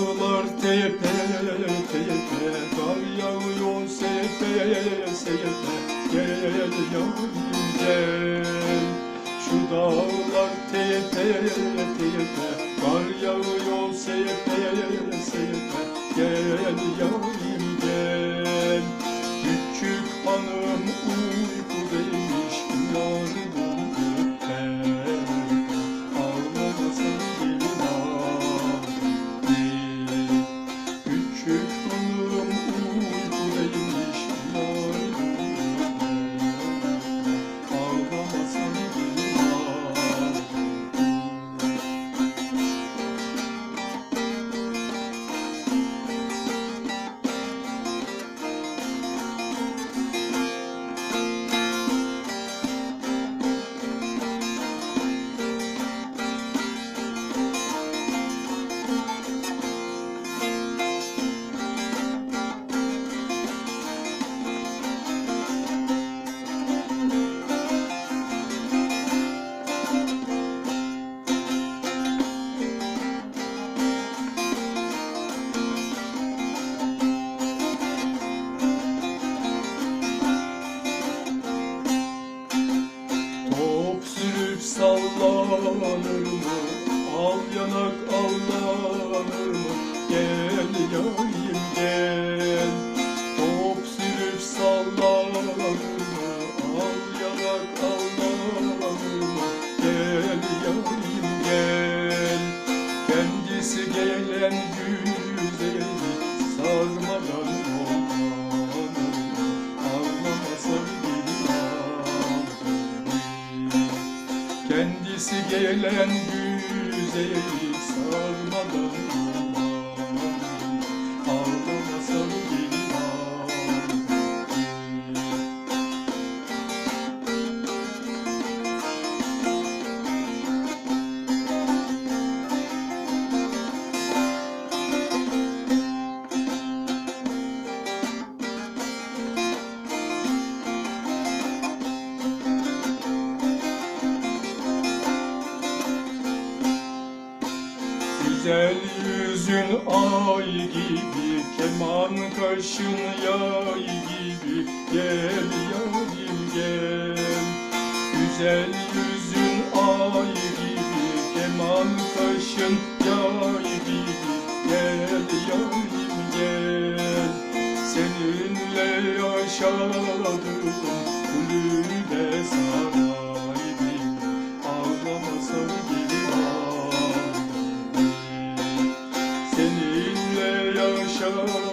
Dağlar tepe tepe Kar yağıyor sepe sepe. Gel yarim gel. Şu dağlar tepe tepe sallanır mı? Al yanak allanır mı? Gel yarim gel Top sürüp sallanır mı? Al yanak allanır mı? Gel yarim gel Kendisi gelen güzeli sarmadan Kendisi gelen güzeli sarmadan Güzel yüzün ay gibi, keman kaşın yay gibi. Gel yarim gel. Güzel yüzün ay gibi, keman kaşın yay gibi. Gel yarim gel. Seninle yaşadım show.